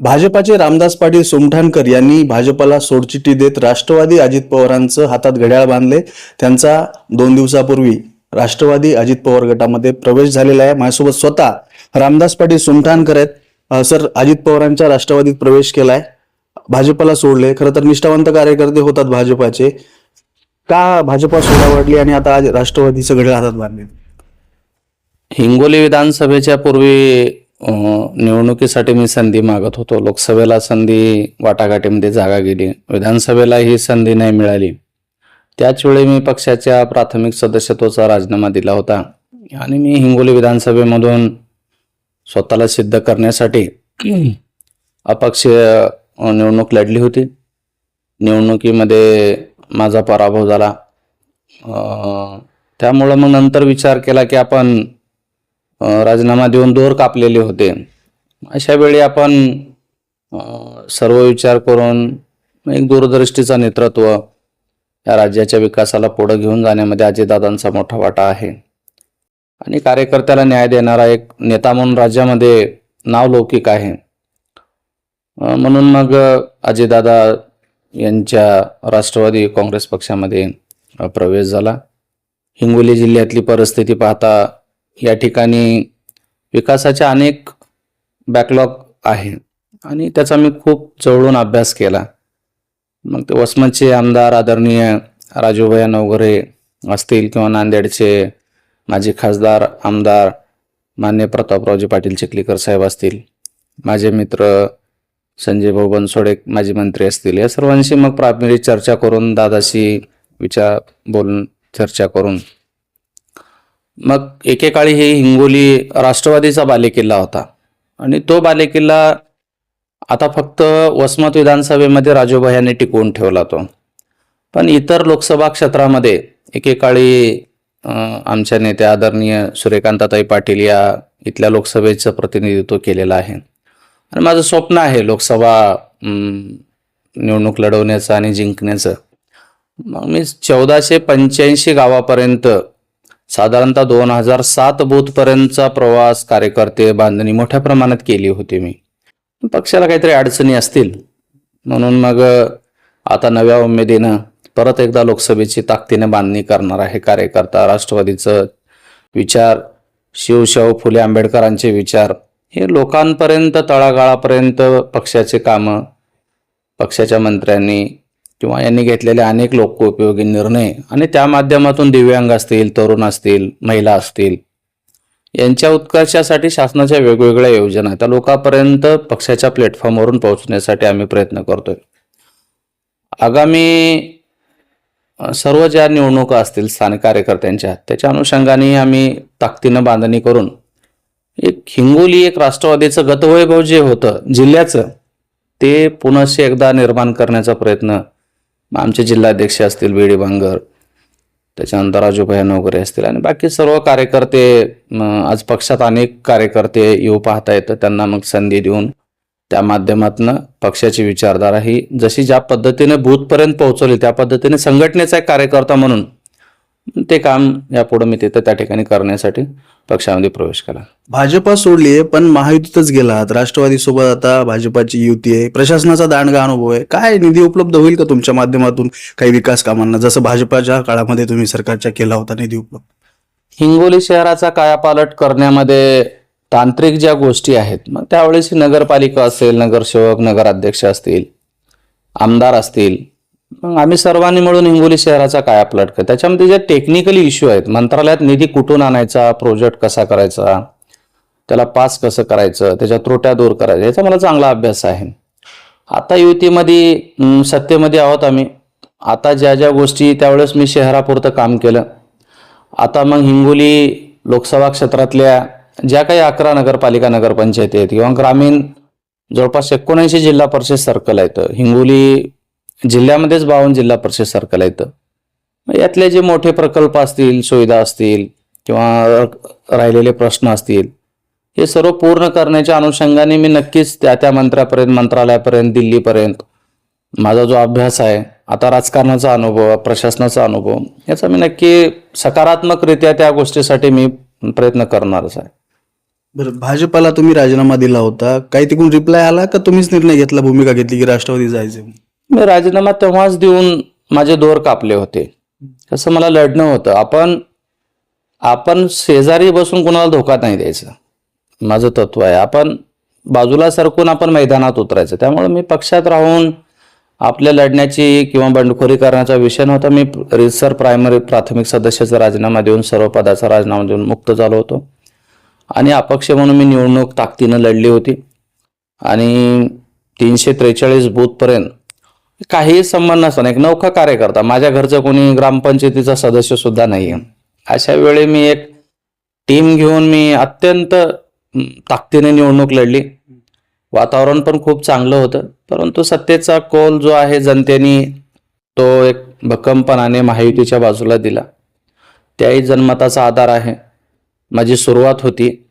भाजपाचे रामदास पाटील सोमठाणकर यांनी भाजपला सोडचिठ्ठी देत राष्ट्रवादी अजित पवारांचं हातात घड्याळ बांधले. त्यांचा दोन दिवसापूर्वी राष्ट्रवादी अजित पवार गटामध्ये प्रवेश झालेला आहे. माझ्यासोबत स्वतः रामदास पाटील सोमठाणकर आहेत. सर अजित पवारांच्या राष्ट्रवादीत प्रवेश केलाय. भाजपला सोडले. खरं तर निष्ठावंत कार्यकर्ते होतात भाजपाचे. का भाजपा सोडावडली आणि आता आज राष्ट्रवादीचं घड्याळ हातात बांधले? हिंगोली विधानसभेच्या पूर्वी निवडणुकीसाठी मी संधी मागत होतो. लोकसभेला संधी वाटाघाटीमध्ये जागा गेली. विधानसभेला ही संधी नाही मिळाली. त्याचवेळी मी पक्षाच्या प्राथमिक सदस्यत्वाचा राजीनामा दिला होता. आणि मी हिंगोली विधानसभेमधून स्वतःला सिद्ध करण्यासाठी अपक्षीय निवडणूक लढली होती. निवडणुकीमध्ये माझा पराभव झाला. त्यामुळं मग नंतर विचार केला की आपण राजीनामा देऊन दोर कापलेले होते. अशा वेळी आपण सर्व विचार करून एक दूरदृष्टीचं नेतृत्व या राज्याच्या विकासाला पुढं घेऊन जाण्यामध्ये अजितदादांचा मोठा वाटा आहे. आणि कार्यकर्त्याला न्याय देणारा एक नेता म्हणून राज्यामध्ये नावलौकिक आहे. म्हणून मग अजितदादा यांच्या राष्ट्रवादी काँग्रेस पक्षामध्ये प्रवेश झाला. हिंगोली जिल्ह्यातली परिस्थिती पाहता या ठिकाणी विकासाच्या अनेक बॅकलॉग आहे. आणि त्याचा मी खूप जवळून अभ्यास केला. मग ते वसमतचे आमदार आदरणीय राजूभया नवघरे असतील किंवा नांदेडचे माजी खासदार आमदार मान्य प्रतापरावजी पाटील चिखलीकर साहेब असतील माझे मित्र संजय भाऊ बनसोडे माजी मंत्री असतील या सर्वांशी मग प्राथमिक चर्चा करून दादाशी विचार बोलून चर्चा करून मग एकेकाळी हे हिंगोली राष्ट्रवादीचा बालेकिल्ला होता. आणि तो बालेकिल्ला आता फक्त वसमत विधानसभेमध्ये राजूभाई यांनी टिकवून ठेवला तो. पण इतर लोकसभा क्षेत्रामध्ये एकेकाळी आमच्या नेत्या आदरणीय सूर्यकांताताई पाटील या इथल्या लोकसभेचं प्रतिनिधित्व केलेलं आहे. आणि माझं स्वप्न आहे लोकसभा निवडणूक लढवण्याचं आणि जिंकण्याचं. मग मी चौदाशे पंच्याऐंशी गावापर्यंत साधारणतः दोन हजार सात बूथपर्यंतचा प्रवास कार्यकर्ते बांधणी मोठ्या प्रमाणात केली होती मी. पक्षाला काहीतरी अडचणी असतील म्हणून मग आता नव्या उमेदीनं परत एकदा लोकसभेची ताकदीने बांधणी करणार आहे कार्यकर्ता. राष्ट्रवादीचं विचार शिवशाहू फुले आंबेडकरांचे विचार हे लोकांपर्यंत तळागाळापर्यंत पक्षाचे कामं पक्षाच्या मंत्र्यांनी किंवा यांनी घेतलेले अनेक लोकोपयोगी निर्णय आणि त्या माध्यमातून दिव्यांग असतील तरुण असतील महिला असतील यांच्या उत्कर्षासाठी शासनाच्या वेगवेगळ्या योजना त्या लोकांपर्यंत पक्षाच्या प्लॅटफॉर्मवरून पोहोचण्यासाठी आम्ही प्रयत्न करतोय. आगामी सर्व ज्या निवडणुका असतील स्थानिक कार्यकर्त्यांच्या त्याच्या अनुषंगाने आम्ही ताकदीनं बांधणी करून एक हिंगोली एक राष्ट्रवादीचं गतवैभव जे होतं जिल्ह्याचं ते पुनश्च एकदा निर्माण करण्याचा प्रयत्न आमचे जिल्हाध्यक्ष असतील बीडी बांगर त्याच्यानंतर राजूभाई वगैरे असतील आणि बाकी सर्व कार्यकर्ते आज पक्षात अनेक कार्यकर्ते येऊ पाहता येतं त्यांना मग संधी देऊन त्या माध्यमातून पक्षाची विचारधारा ही जशी ज्या पद्धतीने बूथपर्यंत पोहोचवली त्या पद्धतीने संघटनेचा एक कार्यकर्ता म्हणून ते काम यापुढे मी तिथं त्या ठिकाणी करण्यासाठी पक्षामध्ये प्रवेश केला. भाजपा सोडलीये पण महायुतीतच गेला आहात राष्ट्रवादी सोबत आता भाजपाची युती आहे. प्रशासनाचा दांडगा अनुभव आहे. काय निधी उपलब्ध होईल का तुमच्या माध्यमातून? काही विकास कामांना? जसं भाजपाच्या काळामध्ये तुम्ही सरकारच्या केला होता निधी उपलब्ध. हिंगोली शहराचा कायापालट करण्यामध्ये तांत्रिक ज्या गोष्टी आहेत मग त्यावेळेस नगरपालिका असेल नगरसेवक नगराध्यक्ष असतील आमदार असतील मग आम्ही सर्वांनी मिळून हिंगोली शहराचा काय कायापालट कर त्याच्यामध्ये जे टेक्निकली इश्यू आहेत मंत्रालयात निधी कुठून आणायचा प्रोजेक्ट कसा करायचा त्याला पास कसं करायचं त्याच्या त्रुट्या दूर करायच्या याचा मला चांगला अभ्यास आहे. आता युतीमध्ये सत्तेमध्ये आहोत आम्ही. आता ज्या ज्या गोष्टी त्यावेळेस मी शहरापुरतं काम केलं. आता मग हिंगोली लोकसभा क्षेत्रातल्या ज्या काही अकरा नगरपालिका नगरपंचायती आहेत किंवा ग्रामीण जवळपास एकोणऐंशी जिल्हा परिषद सर्कल आहेत. हिंगोली जिल्ह्यामध्येच बावन्न जिल्हा परिषद सर्कल येतं यातले जे मोठे प्रकल्प असतील सुविधा असतील किंवा राहिलेले प्रश्न असतील हे सर्व पूर्ण करण्याच्या अनुषंगाने मी नक्कीच त्या त्या मंत्र्यापर्यंत मंत्रालयापर्यंत दिल्लीपर्यंत माझा जो अभ्यास आहे आता राजकारणाचा अनुभव प्रशासनाचा अनुभव याचा मी नक्की सकारात्मकरित्या त्या गोष्टीसाठी मी प्रयत्न करणारच आहे. बरं भाजपाला तुम्ही राजीनामा दिला होता. काही तिकडून रिप्लाय आला का? तुम्हीच निर्णय घेतला भूमिका घेतली की राष्ट्रवादी जायचे मी राजीनामा तेव्हाच देऊन माझे दोर कापले होते. कसं मला लढणं होतं. आपण आपण शेजारी बसून कोणाला धोका नाही द्यायचा. माझं तत्व आहे. आपण बाजूला सरकून आपण मैदानात उतरायचं. त्यामुळे मी पक्षात राहून आपल्या लढण्याची किंवा बंडखोरी करण्याचा विषय नव्हता. मी रिसर प्रायमरी प्राथमिक सदस्याचा राजीनामा देऊन सर्व पदाचा राजीनामा देऊन मुक्त झालो होतो. आणि अपक्ष म्हणून मी निवडणूक ताकदीनं लढली होती. आणि तीनशे त्रेचाळीस बूथपर्यंत काही संबंध नसताना एक नौखा कार्यकर्ता. माझ्या घरचं कोणी ग्रामपंचायतीचा सदस्य सुद्धा नाही आहे अशा वेळी मी एक टीम घेऊन मी अत्यंत ताकदीने निवडणूक लढली. वातावरण पण खूप चांगलं होतं. परंतु सत्तेचा कोल जो आहे जनतेने तो एक भक्कमपणाने महायुतीच्या बाजूला दिला. त्याही जनमताचा आधार आहे. माझी सुरुवात होती.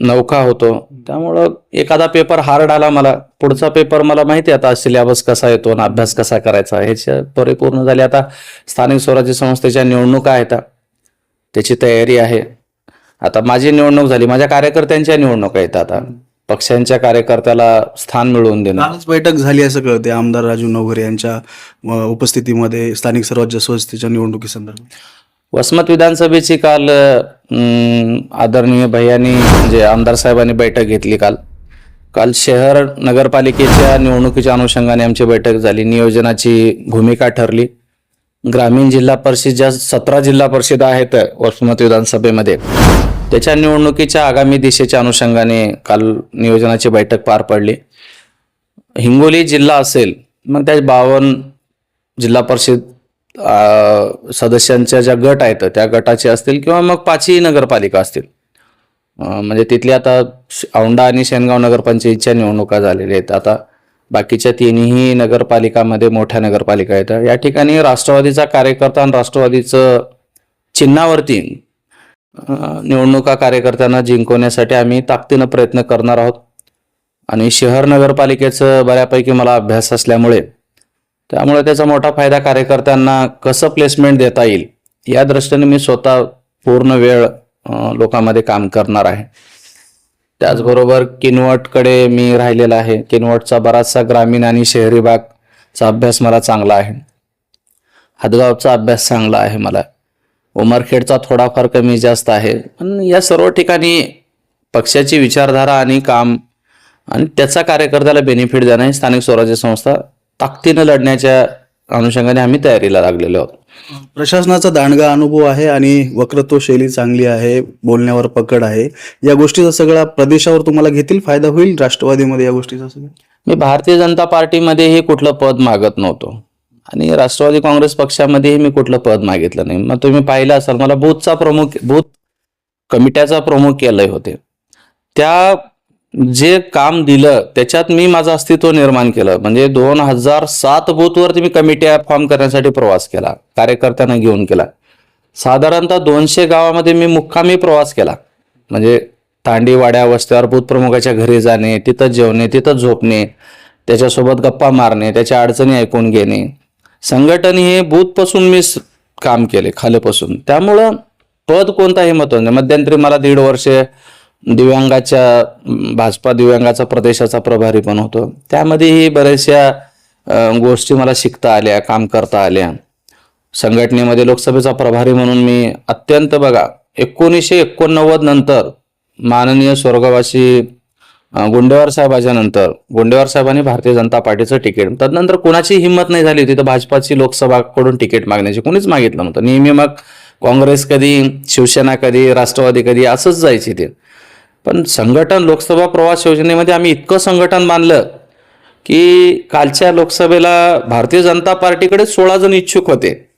नौका होतो. त्यामुळं एखादा पेपर हार्ड आला मला. पुढचा पेपर मला माहिती आहे आता सिलेबस कसा येतो आणि अभ्यास कसा करायचा. ह्याच्या परिपूर्ण झाली. आता स्थानिक स्वराज्य संस्थेच्या निवडणुका आहेत. त्याची तयारी आहे. आता माझी निवडणूक झाली. माझ्या कार्यकर्त्यांच्या निवडणुका आहेत आता. पक्षांच्या कार्यकर्त्याला स्थान मिळवून देणं. कालच बैठक झाली असं कळते आमदार राजू नवघरे यांच्या उपस्थितीमध्ये स्थानिक स्वराज्य संस्थेच्या निवडणुकीसंदर्भात. वसमत विधानसभेची काल आदरणीय भैयानी म्हणजे आमदार साहेबांनी बैठक घेतली काल. काल शहर नगरपालिकेच्या निवडणुकीच्या अनुषंगाने आमची बैठक झाली. नियोजनाची भूमिका ठरली. ग्रामीण जिल्हा परिषद ज्या सतरा जिल्हा परिषद आहेत वसुमत विधानसभेमध्ये त्याच्या निवडणुकीच्या आगामी दिशेच्या अनुषंगाने काल नियोजनाची बैठक पार पडली. हिंगोली जिल्हा असेल मग त्या बावन्न जिल्हा परिषद सदस्यांच्या ज्या गट आहेत त्या गटाचे असतील किंवा मग पाचही नगरपालिका असतील. म्हणजे तिथली आता श- औंढा आणि शेनगाव नगरपंचायतच्या निवडणुका झालेल्या आहेत. आता बाकीच्या तिन्ही नगरपालिकामध्ये मोठ्या नगरपालिका आहेत. या ठिकाणी राष्ट्रवादीचा कार्यकर्ता आणि राष्ट्रवादीचं चिन्हावरती निवडणुका कार्यकर्त्यांना जिंकवण्यासाठी आम्ही ताकदीनं प्रयत्न करणार आहोत. आणि शहर नगरपालिकेचं बऱ्यापैकी मला अभ्यास असल्यामुळे त्यामुळे त्याचा मोठा फायदा कार्यकर्त्यांना कसं प्लेसमेंट देता येईल या दृष्टीने मी स्वतः पूर्ण वेळ लोकांमध्ये काम करणार आहे. त्याचबरोबर किनवटकडे मी राहिलेला आहे. किनवटचा बराचसा ग्रामीण आणि शहरी भागचा अभ्यास मला चांगला आहे. हदगावचा अभ्यास चांगला आहे मला. उमरखेडचा थोडाफार कमी जास्त आहे. पण या सर्व ठिकाणी पक्षाची विचारधारा आणि काम आणि त्याचा कार्यकर्त्याला बेनिफिट देणं ही स्थानिक स्वराज्य संस्था ताकदीनं लढण्याच्या अनुषंगाने आम्ही तयारीला लागलेलो आहोत. प्रशासनाचा दांडगा अनुभव आहे आणि वक्रत्व शैली चांगली आहे बोलण्यावर पकड आहे. या गोष्टीचा सगळा प्रदेशावर तुम्हाला घेतील फायदा होईल राष्ट्रवादीमध्ये या गोष्टीचा सगळा? मी भारतीय जनता पार्टीमध्येही कुठलं पद मागत नव्हतो. आणि राष्ट्रवादी काँग्रेस पक्षामध्येही मी कुठलं पद मागितलं नाही. मग तुम्ही पाहिलं असाल मला बूथचा प्रमुख बूथ कमिट्याचा प्रमुख केलंय होते. त्या जे काम दिलं त्याच्यात मी माझं अस्तित्व निर्माण केलं. म्हणजे दोन हजार सात बूथवरती मी कमिट्या फॉर्म करण्यासाठी प्रवास केला कार्यकर्त्यांना घेऊन केला. साधारणतः दोनशे गावामध्ये मी मुक्कामी प्रवास केला. म्हणजे तांडीवाड्या वस्त्यावर बूथ प्रमुखाच्या घरी जाणे तिथं जेवणे तिथं झोपणे त्याच्यासोबत गप्पा मारणे त्याच्या अडचणी ऐकून घेणे. संघटन हे बूथपासून मी काम केले खालेपासून. त्यामुळं पद कोणताही महत्त्व नाही. मध्यंतरी मला दीड वर्ष दिव्यांगाच्या भाजपा दिव्यांगाचा प्रदेशाचा प्रभारी पण होतो. त्यामध्येही बऱ्याचशा गोष्टी मला शिकता आल्या काम करता आल्या. संघटनेमध्ये लोकसभेचा प्रभारी म्हणून मी अत्यंत बघा एकोणीसशे एकोणनव्वद नंतर माननीय स्वर्गवासी गुंडेवार साहेबाच्या नंतर गुंडेवार साहेबांनी भारतीय जनता पार्टीचं तिकीट. तदनंतर कोणाची हिंमत नाही झाली होती तर भाजपाची लोकसभाकडून तिकीट मागण्याची. कोणीच मागितलं नव्हतं. नेहमी मग काँग्रेस कधी शिवसेना कधी राष्ट्रवादी कधी असंच जायची ते. पण संघटन लोकसभा प्रवास योजनेमध्ये आम्ही इतकं संघटन बांधलं की कालच्या लोकसभेला भारतीय जनता पार्टीकडे सोळा जण इच्छुक होते.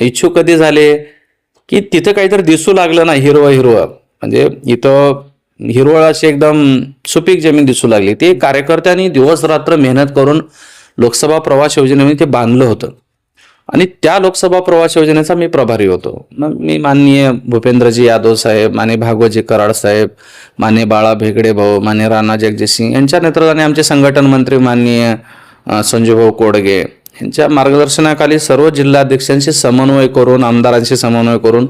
इच्छुक कधी झाले? की तिथं काहीतरी दिसू लागलं ना हिरवं हिरवं. म्हणजे इथं हिरवळ अशी एकदम सुपीक जमीन दिसू लागली. ते कार्यकर्त्यांनी दिवस रात्र मेहनत करून लोकसभा प्रवास योजनेमध्ये ते बांधलं होतं. आणि त्या लोकसभा प्रवास योजनेचा मी प्रभारी होतो. मग मी माननीय भूपेंद्रजी यादव साहेब माने भागवतजी कराड साहेब माने बाळा भेगडे भाऊ माने राणा जगजितसिंग यांच्या नेतृत्वाने आमचे संघटन मंत्री माननीय संजूभाऊ कोडगे यांच्या मार्गदर्शनाखाली सर्व जिल्हाध्यक्षांशी समन्वय करून आमदारांशी समन्वय करून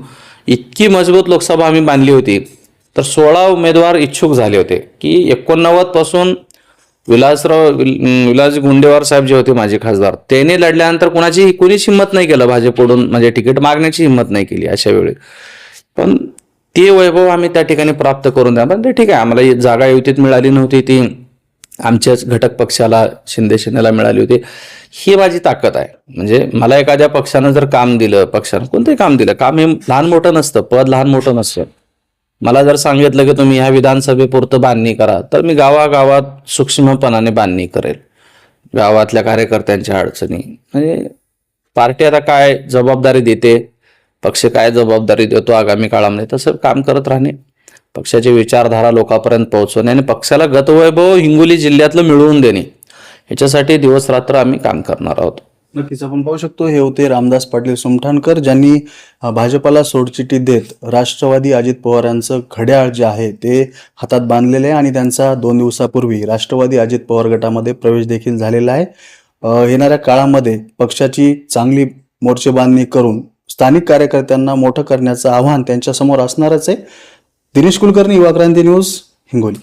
इतकी मजबूत लोकसभा आम्ही बांधली होती. तर सोळा उमेदवार इच्छुक झाले होते की एकोणनव्वदपासून विलासराव विल- विलास गुंडेवार साहेब जे होते माझे खासदार त्यांनी लढल्यानंतर कुणाची कुणीच हिंमत नाही केलं भाजपकडून म्हणजे तिकीट मागण्याची हिंमत नाही केली अशा वेळी. पण ते वैभव आम्ही त्या ठिकाणी प्राप्त करून द्या. पण ते ठीक आहे आम्हाला ही जागा युतीत मिळाली नव्हती ती आमच्याच घटक पक्षाला शिंदे सेनेला मिळाली होती. ही माझी ताकद आहे. म्हणजे मला एखाद्या पक्षानं जर काम दिलं पक्षानं कोणतंही काम दिलं काम हे लहान मोठं नसतं पद लहान मोठं नसतं. मला जर सांगितलं की तुम्ही ह्या विधानसभेपुरतं बांधणी करा तर मी गावागावात सूक्ष्मपणाने बांधणी करेल. गावातल्या कार्यकर्त्यांच्या अडचणी. म्हणजे पार्टी आता काय जबाबदारी देते पक्ष काय जबाबदारी देतो आगामी काळामध्ये तसं काम करत राहणे. पक्षाची विचारधारा लोकांपर्यंत पोहोचवणे आणि पक्षाला गतवैभव हिंगोली जिल्ह्यातलं मिळवून देणे. ह्याच्यासाठी दिवस रात्र आम्ही काम करणार आहोत. नक्कीच आपण पाहू शकतो हे होते रामदास पाटील सुमठाणकर ज्यांनी भाजपाला सोडचिठी देत राष्ट्रवादी अजित पवारांचं घड्याळ जे आहे ते हातात बांधलेले आहे आणि त्यांचा दोन दिवसापूर्वी राष्ट्रवादी अजित पवार गटामध्ये प्रवेश देखील झालेला आहे. येणाऱ्या काळामध्ये पक्षाची चांगली मोर्चेबांधणी करून स्थानिक कार्यकर्त्यांना मोठं करण्याचं आव्हान त्यांच्यासमोर असणारच आहे. दिनेश कुलकर्णी युवा क्रांती न्यूज हिंगोली.